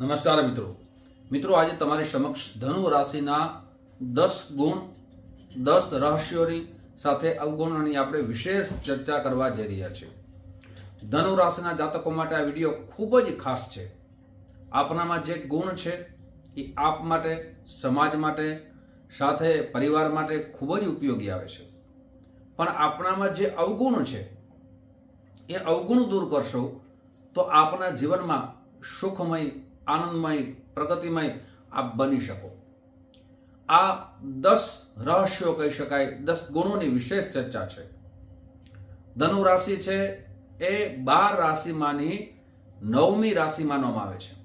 નમસ્કાર મિત્રો. મિત્રો, આજે તમારી સમક્ષ ધનુ રાશિના દસ ગુણ, દસ રહસ્યોની સાથે અવગુણોની આપણે વિશેષ ચર્ચા કરવા જઈ રહ્યા છીએ. ધનુ રાશિના જાતકો માટે આ વીડિયો ખૂબ જ ખાસ છે. આપનામાં જે ગુણ છે, એ આપ માટે, સમાજ માટે, સાથે પરિવાર માટે ખૂબ જ ઉપયોગી આવે છે. પણ આપણામાં જે અવગુણ છે, એ અવગુણ દૂર કરશો તો આપના જીવનમાં સુખમય આનંદમય, પ્રગતિમય આપ બની શકો. આ દસ રહસ્યો કહી શકાય, દસ ગુણોની વિશેષ ચર્ચા છે. ધનુ રાશિ છે એ બાર રાશિમાંની નવમી રાશિ માનવામાં આવે છે.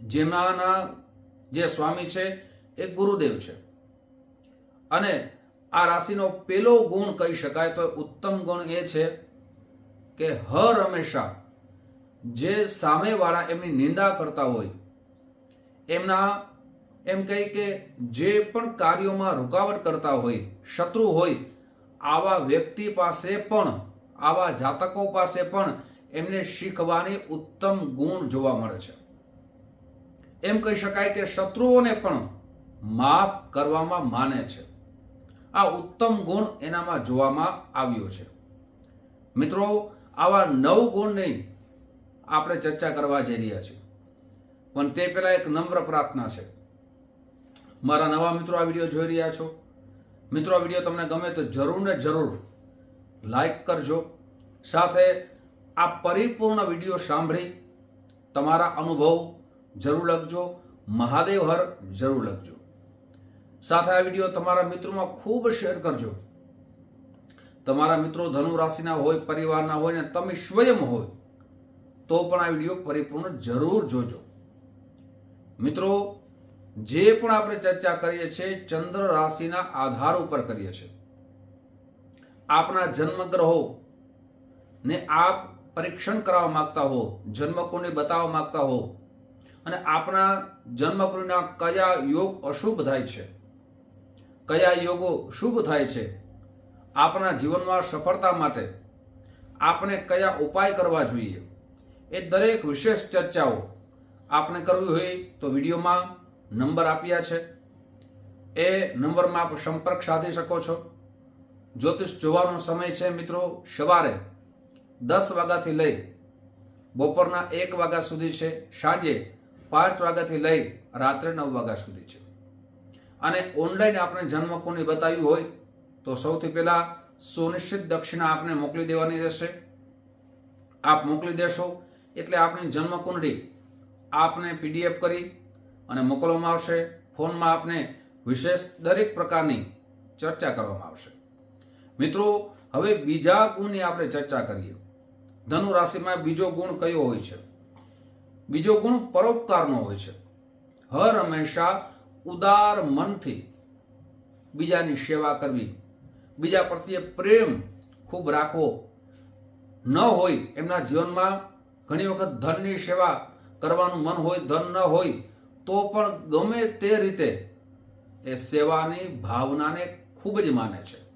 જેમાંના જે સ્વામી છે એ ગુરુદેવ છે. અને આ રાશિનો પેલો ગુણ કહી શકાય તો ઉત્તમ ગુણ એ છે કે હર હંમેશા જે સામેવાળા એમની નિંદા કરતા હોય, એમના એમ કહી કે જે પણ કાર્યોમાં રૂકાવટ કરતા હોય, શત્રુ હોય, આવા વ્યક્તિ પાસે પણ, આવા જાતકો પાસે પણ એમને શીખવાની ઉત્તમ ગુણ જોવા મળે છે. એમ કહી શકાય કે શત્રુઓને પણ માફ કરવામાં માને છે. આ ઉત્તમ ગુણ એનામાં જોવામાં આવ્યો છે. મિત્રો, આવા નવ ગુણની આપણે ચર્ચા કરવા જઈ રહ્યા છીએ. પણ તે પહેલાં એક નમ્ર પ્રાર્થના છે. મારા નવા મિત્રો આ વીડિયો જોઈ રહ્યા છો. મિત્રો, આ વીડિયો તમને ગમે તો જરૂર ને જરૂર લાઈક કરજો. સાથે આ પરિપૂર્ણ વીડિયો સાંભળી તમારા અનુભવ જરૂર લખજો. મહાદેવ હર જરૂર લખજો. સાથે આ વીડિયો તમારા મિત્રોમાં ખૂબ શેર કરજો. તમારા મિત્રો ધનુ રાશિના હોય, પરિવારના હોય ને તમે સ્વયં હોય તો પણ આ વીડિયો પરિપૂર્ણ જરૂર જોજો. મિત્રો, જે પણ આપણે ચર્ચા કરીએ છીએ, ચંદ્ર રાશિના આધાર ઉપર કરીએ છીએ. આપના જન્મગ્રહો ને આપ પરીક્ષણ કરાવવા માંગતા હો જન્મકુંડલી બતાવવા માંગતા હો, અને આપના જન્મકુંડલીના કયા યોગ અશુભ થાય છે? કયા યોગો શુભ થાય છે? આપણા જીવનમાં સફળતા માટે આપણે કયા ઉપાય કરવા જોઈએ? એ દરેક વિશેષ ચર્ચાઓ આપણે કરવી હોય તો વિડીયોમાં નંબર આપ્યા છે. એ નંબરમાં આપ સંપર્ક સાધી શકો છો. જ્યોતિષ જોવાનો સમય છે મિત્રો સવારે દસ વાગ્યાથી લઈ બપોરના એક વાગ્યા સુધી છે. સાંજે પાંચ વાગ્યાથી લઈ રાત્રે નવ વાગ્યા સુધી છે. અને ઓનલાઈન આપણે જન્મ કોને બતાવ્યું હોય તો સૌથી પહેલાં સુનિશ્ચિત દક્ષિણા આપને મોકલી દેવાની રહેશે. આપ મોકલી દેશો એટલે આપણી જન્મકુંડળી આપને પીડીએફ કરી અને મોકલવામાં આવશે. ફોનમાં આપને વિશેષ દરેક પ્રકારની ચર્ચા કરવામાં આવશે. મિત્રો, હવે બીજા ગુણની આપણે ચર્ચા કરીએ. ધનુ રાશિમાં બીજો ગુણ કયો હોય છે? બીજો ગુણ પરોપકારનો હોય છે. હર હંમેશા ઉદાર મનથી બીજાની સેવા કરવી. બીજા પ્રત્યે પ્રેમ ખૂબ રાખવો ન હોય એમના જીવનમાં ઘણી વખત ધનની સેવા કરવાનું મન હોય, ધન ન હોય, તો પણ ગમે તે રીતે એ સેવાની ભાવનાને ખૂબ જ માને છે.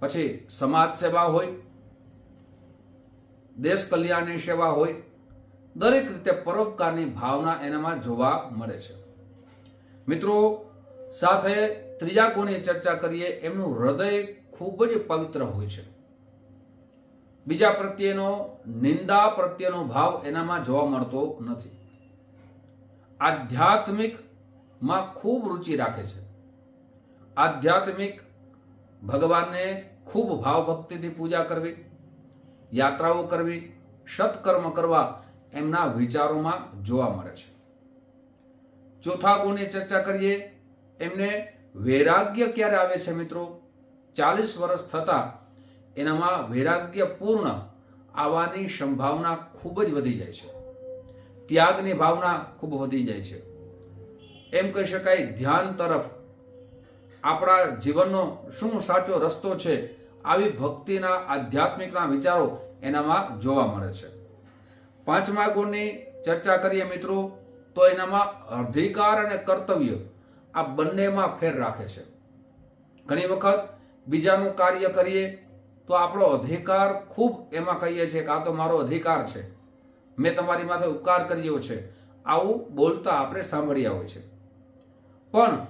પછી સમાજ સેવા હોય, દેશ કલ્યાણની સેવા હોય, દરેક રીતે પરોપકારની ભાવના એનામાં જોવા મળે છે. મિત્રો, સાથે ત્રીજા કોની ચર્ચા કરીએ, એમનું હૃદય ખૂબ જ પવિત્ર હોય છે. બીજા પ્રત્યેનો નિંદા પ્રત્યેનો ભાવ એનામાં જોવા મળતો નથી. આધ્યાત્મિકમાં ખૂબ રુચિ રાખે છે. આધ્યાત્મિક ભગવાનને ખૂબ ભાવભક્તિથી પૂજા કરવી, યાત્રાઓ કરવી, સત્કર્મ કરવા એમના વિચારોમાં જોવા મળે છે. ચોથા ગુણની ચર્ચા કરીએ, એમને વૈરાગ્ય ક્યારે આવે છે મિત્રો? ચાલીસ વર્ષ થતા એનામાં વૈરાગ્યપૂર્ણ આવવાની સંભાવના ખૂબ જ વધી જાય છે. ત્યાગની ભાવના ખૂબ વધી જાય છે. એમ કહી શકાય ધ્યાન તરફ આપણા જીવનનો શું સાચો રસ્તો છે આવી ભક્તિના આધ્યાત્મિકના વિચારો એનામાં જોવા મળે છે. પાંચમા ગુણની ચર્ચા કરીએ મિત્રો, તો એનામાં અધિકાર અને કર્તવ્ય આ બંનેમાં ફેર રાખે છે. ઘણી વખત બીજાનું કાર્ય કરીએ તો આપણો અધિકાર ખૂબ એમાં કહીએ છીએ કે આ તો મારો અધિકાર છે. મેં તમારી માથે ઉપકાર કર્યો છે. આવું બોલતા આપણે સાંભળ્યા હોય છે. પણ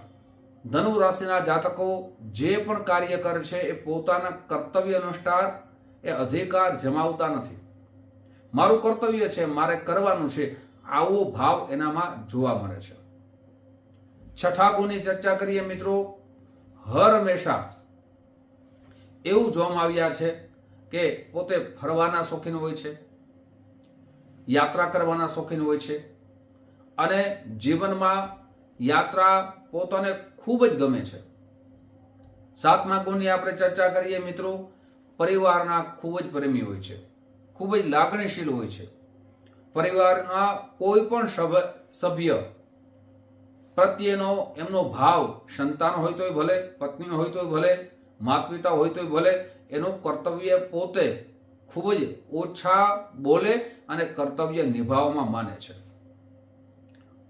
ધનુ રાશિના જાતકો જે પણ કાર્ય કરે છે એ પોતાના કર્તવ્ય અનુસાર એ અધિકાર જમાવતા નથી. મારું કર્તવ્ય છે, મારે કરવાનું છે. આવો ભાવ એનામાં જોવા મળે છે. છઠ્ઠા ગુણની ચર્ચા કરીએ મિત્રો. હર હંમેશા એવું જોવામાં આવ્યા છે કે પોતે ફરવાના શોખીન હોય છે, યાત્રા કરવાના શોખીન હોય છે અને જીવનમાં યાત્રા પોતાને ખૂબ જ ગમે છે. સાતમા ગુણની આપણે ચર્ચા કરીએ મિત્રો, પરિવારના ખૂબ જ પ્રેમી હોય છે, ખૂબ જ લાગણીશીલ હોય છે. પરિવારના કોઈ પણ સભ- સભ્ય પ્રત્યેનો એમનો ભાવ, સંતાન હોય તોય ભલે, પત્ની હોય તોય ભલે માતા પિતા હોય તોય ભલે એનું કર્તવ્ય પોતે ખૂબ જ ઓછા બોલે અને કર્તવ્ય નિભાવવામાં માને છે.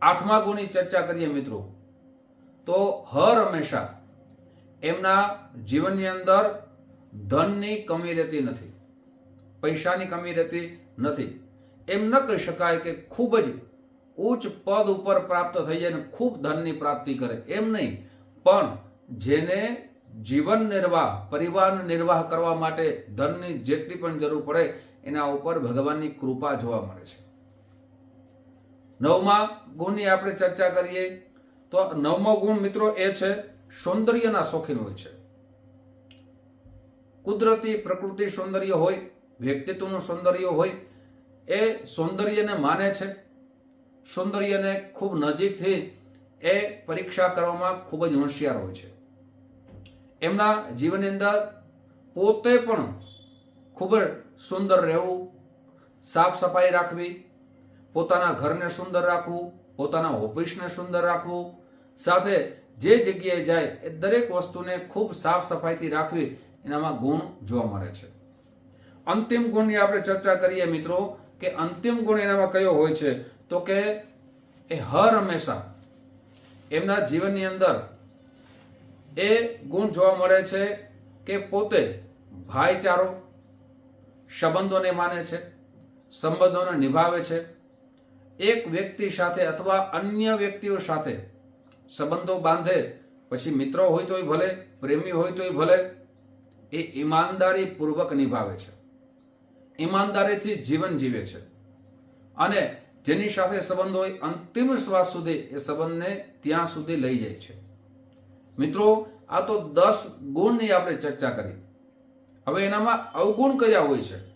આઠમા ગુણની ચર્ચા કરીએ મિત્રો. તો હર હંમેશા એમના જીવનની અંદર ધનની કમી રહેતી નથી, પૈસાની કમી રહેતી નથી. એમ ન કહી શકાય કે ખૂબ જ ઉચ્ચ પદ ઉપર પ્રાપ્ત થઈ જાય ને ખૂબ ધનની પ્રાપ્તિ કરે. એમ નહીં. પણ જેને જીવન નિર્વાહ, પરિવાર નિર્વાહ કરવા માટે ધનની જેટલી પણ જરૂર પડે, એના ઉપર ભગવાનની કૃપા જોવા મળે છે. નવમા ગુણની આપણે ચર્ચા કરીએ, તો નવમો ગુણ મિત્રો એ છે, સૌંદર્યના શોખીન હોય છે. કુદરતી પ્રકૃતિ સૌંદર્ય હોય, વ્યક્તિત્વનું સૌંદર્ય હોય, એ સૌંદર્યને માને છે. સૌંદર્યને ખૂબ નજીકથી એ પરીક્ષા કરવામાં ખૂબ જ હોશિયાર હોય છે. એમના જીવનની અંદર પોતે પણ ખૂબ જ સુંદર રહેવું, સાફ સફાઈ રાખવી, પોતાના ઘરને સુંદર રાખવું, પોતાના ઓફિસને સુંદર રાખવું, સાથે જે જગ્યાએ જાય એ દરેક વસ્તુને ખૂબ સાફ સફાઈથી રાખવી એનામાં ગુણ જોવા મળે છે. અંતિમ ગુણની આપણે ચર્ચા કરીએ મિત્રો કે અંતિમ ગુણ એનામાં કયો હોય છે? તો કે એ હર હંમેશા એમના જીવનની અંદર એ ગુણ જોવા મળે છે કે પોતે ભાઈચારો સંબંધોને માને છે, સંબંધોને નિભાવે છે, એક વ્યક્તિ સાથે અથવા અન્ય વ્યક્તિઓ સાથે સંબંધો બાંધે, પછી મિત્રો હોય તોય ભલે, પ્રેમી હોય તોય ભલે, એ ઈમાનદારી પૂર્વક નિભાવે છે. ઈમાનદારીથી જીવન જીવે છે. અને જેની સાથે સંબંધ હોય અંતિમ શ્વાસ સુધી એ સંબંધને ત્યાં સુધી લઈ જાય છે. મિત્રો, આ તો દસ ગુણની આપણે ચર્ચા કરી. હવે એનામાં અવગુણ કયા હોય છે?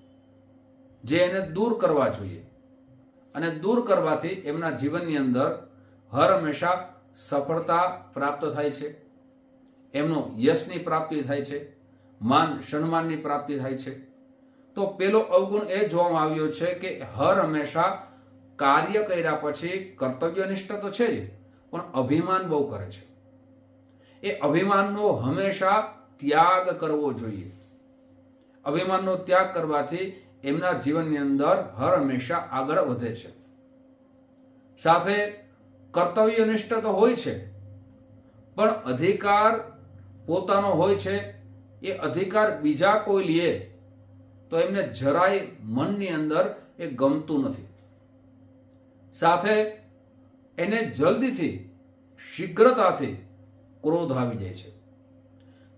જે એને દૂર કરવા જોઈએ. અને દૂર કરવાથી એમના જીવનની અંદર હર હંમેશા સફળતા પ્રાપ્ત થાય છે. એમનો યશની પ્રાપ્તિ થાય છે. માન સન્માનની પ્રાપ્તિ થાય છે. તો પેલો અવગુણ એ જોવામાં આવ્યો છે કે હર હંમેશા કાર્ય કર્યા પછી કર્તવ્યનિષ્ઠ તો છે જ, પણ અભિમાન બહુ કરે છે. એ અભિમાનનો હંમેશા ત્યાગ કરવો જોઈએ. અભિમાનનો ત્યાગ કરવાથી એમના જીવનની અંદર હર હંમેશા આગળ વધે છે. સાથે કર્તવ્યનિષ્ઠ તો હોય છે, પણ અધિકાર પોતાનો હોય છે, એ અધિકાર બીજા કોઈ લે, તો એમને જરાય મનની અંદર એ ગમતું નથી. સાથે એને જલ્દીથી શીઘ્રતાથી ક્રોધ આવી જાય છે.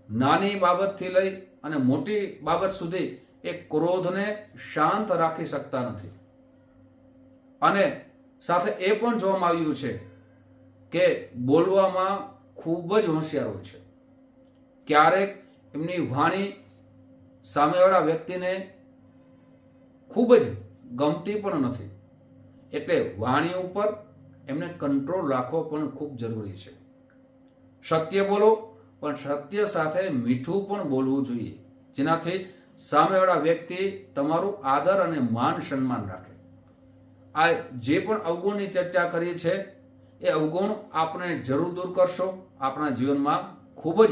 નાની બાબતથી લઈ અને મોટી બાબત સુધી એ ક્રોધને શાંત રાખી શકતા નથી. અને સાથે એ પણ જોવામાં આવ્યું છે કે બોલવામાં ખૂબ જ હોશિયાર હોય છે. ક્યારેક એમની વાણી સામેવાળા વ્યક્તિને ખૂબ જ ગમતી પણ નથી. એટલે વાણી ઉપર એમને કંટ્રોલ રાખવો પણ ખૂબ જરૂરી છે. સત્ય બોલો, પણ સત્ય સાથે મીઠું પણ બોલવું જોઈએ. જેનાથી સામેવાળા વ્યક્તિ તમારું આદર અને માન સન્માન રાખે. આ જે પણ અવગુણની ચર્ચા કરી છે, એ અવગુણ આપણે જરૂર દૂર કરશો. આપણા જીવનમાં ખૂબ જ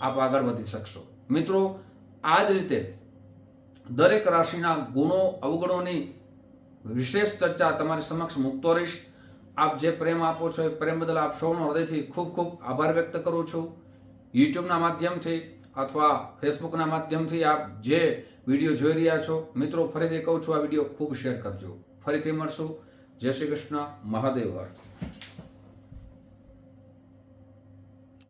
આપ આગળ વધી શકશો. મિત્રો, આ જ રીતે દરેક રાશિના ગુણો, અવગુણોની વિશેષ ચર્ચા તમારી સમક્ષ મૂકતો રહીશ. આપ જે પ્રેમ આપો છો, એ પ્રેમ બદલ આપ સૌનો હૃદયથી ખૂબ ખૂબ આભાર વ્યક્ત કરું છું. યુટ્યુબના માધ્યમથી અથવા ફેસબુકના માધ્યમથી આપ જે વીડિયો જોઈ રહ્યા છો, મિત્રો, ફરીથી કહું છું, આ વીડિયો ખૂબ શેર કરજો. ફરીથી મળશું. જય શ્રી કૃષ્ણ. મહાદેવ હર.